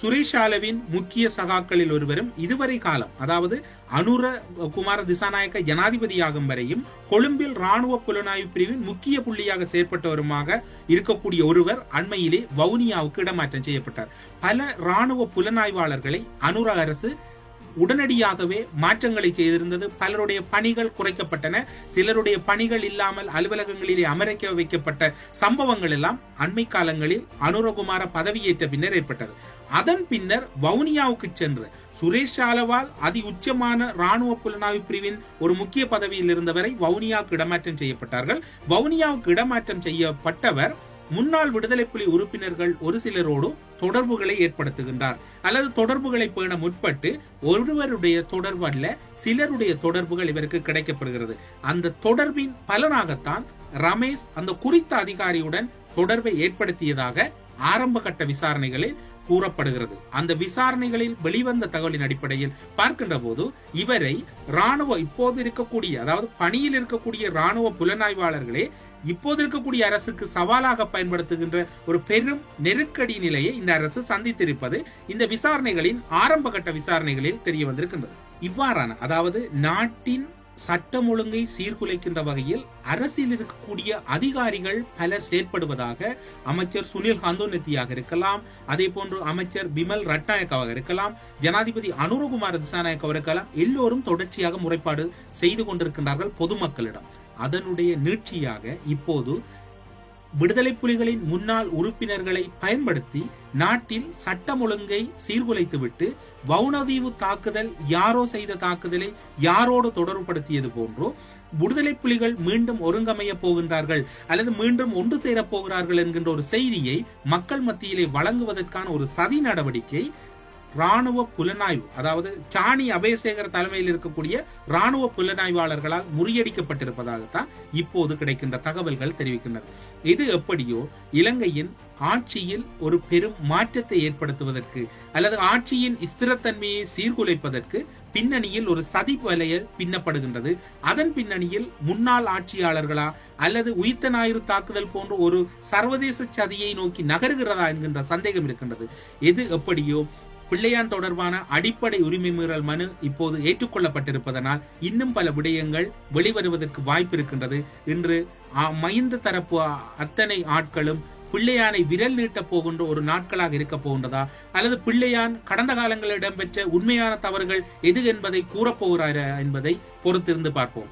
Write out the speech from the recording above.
சுரேஷ் ஆலவின் முக்கிய சகாக்களில் ஒருவரும் இதுவரை காலம் அதாவது அனுர குமார திசாநாயக்க ஜனாதிபதியாகும் வரையும் கொழும்பில் ராணுவ புலனாய்வு பிரிவின் முக்கிய புள்ளியாக செயற்பட்டவருமாக இருக்கக்கூடிய ஒருவர் அண்மையிலே வவுனியாவுக்கு இடமாற்றம் செய்யப்பட்டார். பல ராணுவ புலனாய்வாளர்களை அனுர அரசு உடனடியாகவே மாற்றங்களை செய்திருந்தது. பலருடைய பணிகள் குறைக்கப்பட்டன. சிலருடைய பணிகள் இல்லாமல் அலுவலகங்களிலே அமர்க்க வைக்கப்பட்ட சம்பவங்கள் எல்லாம் அண்மை காலங்களில் அனுரகுமார பதவியேற்ற பின்னர் ஏற்பட்டது. அதன் பின்னர் வவுனியாவுக்கு சென்று சுரேஷ் ஆலவால் அதி உச்சமான ராணுவ புலனாய்வு பிரிவின் ஒரு முக்கிய பதவியில் இருந்தவரை வவுனியாவுக்கு இடமாற்றம் செய்யப்பட்டார்கள். வவுனியாவுக்கு இடமாற்றம் செய்யப்பட்டவர் முன்னாள் விடுதலை புலி உறுப்பினர்கள் ஒரு சிலரோடு தொடர்புகளை ஏற்படுத்துகின்றார். அல்லது தொடர்புகளை பேண முற்பட்டு ஒருவருடைய தொடர்பு அல்ல சிலருடைய தொடர்புகள் இவருக்கு கிடைக்கப்படுகிறது. அந்த தொடர்பின் பலனாகத்தான் ரமேஷ் அந்த குறித்த அதிகாரியுடன் தொடர்பை ஏற்படுத்தியதாக ஆரம்ப கட்ட விசாரணைகளில் கூறப்படுகிறது. அந்த விசாரணைகளில் வெளிவந்த தகவலின் அடிப்படையில் பார்க்கின்ற போது இவரை ராணுவ இப்போது இருக்கக்கூடிய அதாவது பணியில் இருக்கக்கூடிய ராணுவ புலனாய்வாளர்களே இப்போது இருக்கக்கூடிய அரசுக்கு சவாலாக பயன்படுத்துகின்ற ஒரு பெரும் நெருக்கடி நிலையை இந்த அரசு சந்தித்திருப்பது இந்த விசாரணைகளின் ஆரம்ப கட்ட விசாரணைகளில் தெரிய வந்திருக்கின்றது. இவ்வாறான அதாவது நாட்டின் சட்டம் ஒழுங்கை சீர்குலைக்கின்ற வகையில் அரசில் இருக்கக்கூடிய அதிகாரிகள் பலர் செயற்படுவதாக அமைச்சர் சுனில் ஹந்தோனத்தியாக இருக்கலாம். அதே போன்று அமைச்சர் பிமல் ரட்நாயக்காவாக இருக்கலாம். ஜனாதிபதி அனுரகுமார் திசாநாயக் இருக்கலாம். எல்லோரும் தொடர்ச்சியாக முறைப்பாடு செய்து கொண்டிருக்கின்றார்கள் பொதுமக்களிடம். அதனுடைய நீட்சியாக இப்போது விடுதலை புலிகளின் முன்னாள் உறுப்பினர்களை பயன்படுத்தி நாட்டில் சட்டம் ஒழுங்கை சீர்குலைத்துவிட்டு வவுனதீவு தாக்குதல் யாரோ செய்த தாக்குதலை யாரோடு தொடர்புபடுத்தியது போன்றோ விடுதலை புலிகள் மீண்டும் ஒருங்கமைய போகின்றார்கள் அல்லது மீண்டும் ஒன்று சேரப் போகிறார்கள் என்கின்ற ஒரு செய்தியை மக்கள் மத்தியிலே வழங்குவதற்கான ஒரு சதி நடவடிக்கை ராணுவ புலனாய்வு அதாவது சாணி அபயசேகர் தலைமையில் இருக்கக்கூடிய ராணுவ புலனாய்வாளர்களால் முறியடிக்கப்பட்டிருப்பதாகத்தான் இப்போது கிடைக்கின்ற தகவல்கள் தெரிவிக்கின்றன. இது எப்படியோ இலங்கையின் ஆட்சியில் ஒரு பெரும் மாற்றத்தை ஏற்படுத்துவதற்கு அல்லது ஆட்சியின் ஸ்திரத்தன்மையை சீர்குலைப்பதற்கு பின்னணியில் ஒரு சதி வலையல் பின்னப்படுகின்றது. அதன் பின்னணியில் முன்னாள் ஆட்சியாளர்களா அல்லது உயிர்த்த ஞாயிறு தாக்குதல் போன்ற ஒரு சர்வதேச சதியை நோக்கி நகருகிறதா என்கின்ற சந்தேகம் இருக்கின்றது. எது எப்படியோ பிள்ளையான் தொடர்பான அடிப்படை உரிமை மீறல் மனு இப்போது ஏற்றுக்கொள்ளப்பட்டிருப்பதனால் இன்னும் பல விடயங்கள் வெளிவருவதற்கு வாய்ப்பு இருக்கின்றது இன்று மகிந்த தரப்பு அத்தனை ஆட்களும் பிள்ளையானை விரல் நீட்டப் போகின்ற ஒரு நாட்களாக இருக்க போகின்றதா? அல்லது பிள்ளையான் கடந்த காலங்களில் இடம்பெற்ற உண்மையான தவறுகள் எது என்பதை கூறப்போகிறாரா என்பதை பொறுத்திருந்து பார்ப்போம்.